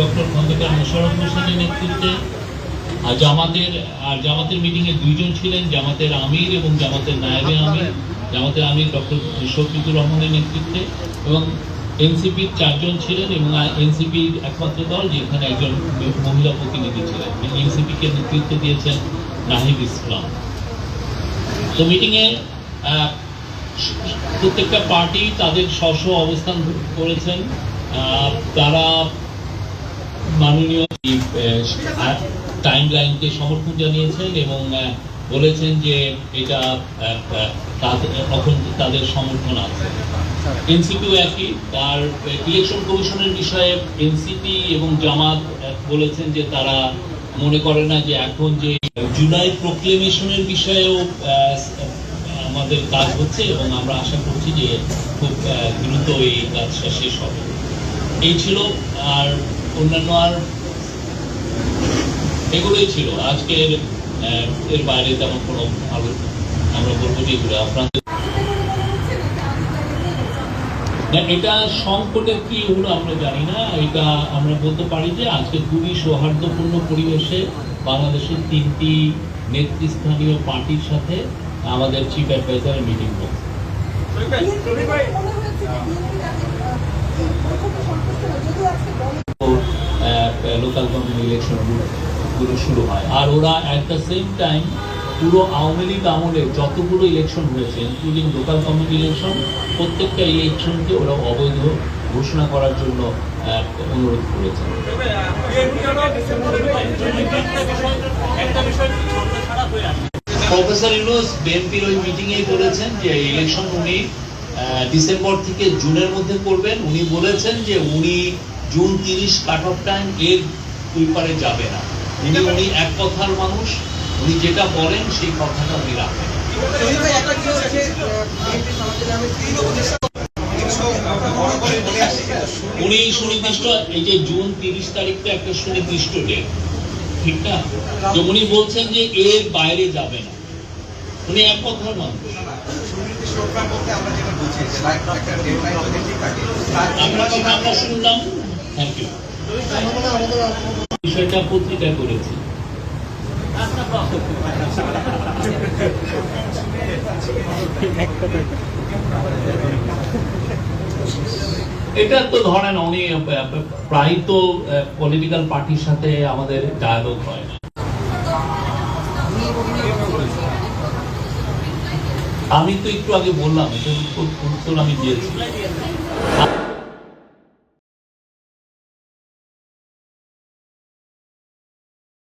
Doctor Khandakar Mosharraf হোসেনের নেতৃত্বে আর জামাতের আর জামাতের মিটিংয়ে দুইজন ছিলেন জামাতের আমির এবং জামাতের নায়েবে আমির জামাতের আমির ডক্টর শফিকুর রহমানের নেতৃত্বে এবং এনসিপির চারজন ছিলেন এবং এনসিপির একমাত্র দল যেখানে একজন মহিলা প্রতিনিধি ছিলেন। এনসিপিকে নেতৃত্ব দিয়েছেন নাহিদ ইসলাম। তো মিটিংয়ে প্রত্যেকটা পার্টি তাদের স্ব অবস্থান করেছেন। তারা মাননীয় টাইম লাইনকে সমর্থন জানিয়েছেন এবং বলেছেন যে এটা এখন তাদের সমর্থন আছে। এনসিপিও একই তার ইলেকশন কমিশনের বিষয়ে এনসিপি এবং জামাত বলেছেন যে তারা মনে করে না যে এখন যে জুলাই প্রোক্লেমেশনের বিষয়েও আমাদের কাজ হচ্ছে এবং আমরা আশা করছি যে খুব দ্রুত এই কাজটা শেষ হবে। এই ছিল, আর অন্যান্য আর এগুলোই ছিল। আজকের এর বাইরে তেমন কোনো ভালো আমরা বলব যে এগুলো এটা সংকটের কি হলো আমরা জানি না। এটা আমরা বলতে পারি যে আজকে খুবই সৌহার্দ্যপূর্ণ পরিবেশে বাংলাদেশের তিনটি নেতৃস্থানীয় পার্টির সাথে আমাদের চিফ অ্যাডভাইজারের মিটিং হচ্ছে লোকাল গভর্নমেন্ট ইলেকশনগুলো শুরু হয়। আর ওরা অ্যাট দ্য সেম টাইম পুরো আওয়ামী লীগ আমলে যতগুলো ইলেকশন হয়েছে ইনক্লুডিং লোকাল গভর্নমেন্ট ইলেকশন প্রত্যেকটা ইলেকশনকে ওরা অবৈধ ঘোষণা করার জন্য অনুরোধ করেছেন প্রফেসর ইউনুস বিএনপির ওই বলেছেন যে ইলেকশন উনি ডিসেম্বর থেকে জুনের মধ্যে করবেন। উনি বলেছেন যে উনি জুন তিরিশ কাট অফ টাইম এর দুই পারে যাবে না। উনি উনি এক কথার মানুষ উনি যেটা বলেন সেই কথাটা উনি রাখেন। উনি সুনির্দিষ্ট এই যে জুন তিরিশ তারিখটা একটা সুনির্দিষ্ট ডেট ঠিক না? যে উনি বলছেন যে এর বাইরে যাবে না। উনি এক কথার মানুষ। আমরা শুনলাম। থ্যাংক ইউ বিষয়টা পত্রিকায় করেছি। এটা তো ধরেন অনেক প্রায় তো পলিটিক্যাল পার্টির সাথে আমাদের ডায়ালগ হয়। আমি তো একটু আগে বললাম, এটা উত্তর আমি দিয়েছি।